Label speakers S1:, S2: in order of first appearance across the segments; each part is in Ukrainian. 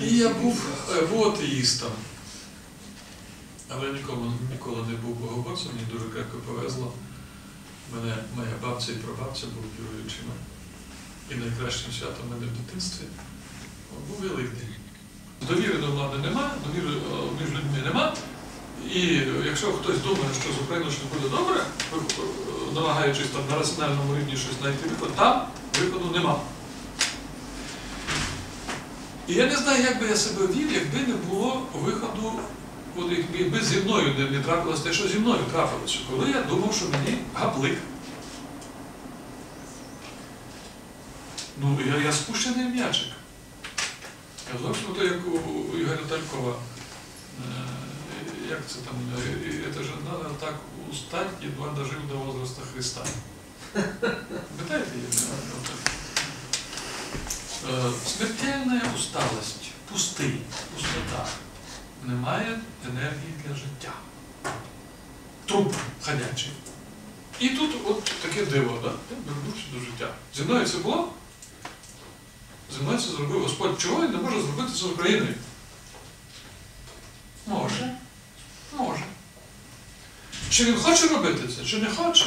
S1: Я був, е, був атеїстом. Але ніколи, ніколи не був богоборцем, мені дуже крепко повезло. Мене моя бабця і прабабця були віруючими. І найкращим святом мене в дитинстві був Великдень. Довіри до влади нема, довіри е, між людьми нема. І якщо хтось думає, що з Україною щось буде добре, е, намагаючись там на раціональному рівні щось знайти виход, там виходу нема. І я не знаю, як би я себе вів, якби не було виходу, якби зі мною не, не трапилось те, що зі мною трапилося, коли я думав, що мені гаплик. Ну, я, я спущений м'ячик. Я зовсім то, як у Ігоря Талькова. Е, Як це там? е, Это же надо так устать, едва дожив до возраста Христа. Пам'ятаєте її? Е, Смертельна усталость, пустий, пустота. Немає енергії для життя. Труп ходячий. І тут от таке диво, да? вернувся до життя. Зі мною це було? Зі мною це зробив Господь. Чого він не може зробити це з Україною? Може. Може. Чи він хоче робити це, чи не хоче?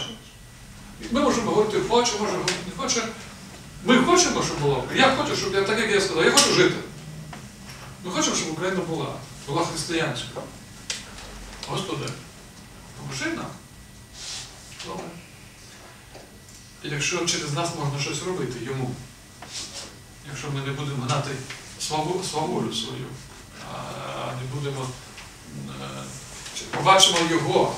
S1: Ми можемо говорити хоче, може не хоче. Ми хочемо, щоб було. Я хочу, щоб я так, як я сказав, я хочу жити. Ми хочемо, щоб Україна була, була християнська. Господи, поможи нам. Добре. Якщо через нас можна щось робити йому, якщо ми не будемо гнати сваволю свою, а не будемо е, чи побачимо його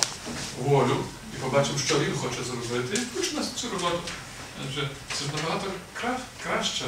S1: волю і побачимо, що він хоче зробити, і включимо цю роботу. Także sygnalizator kraszcze.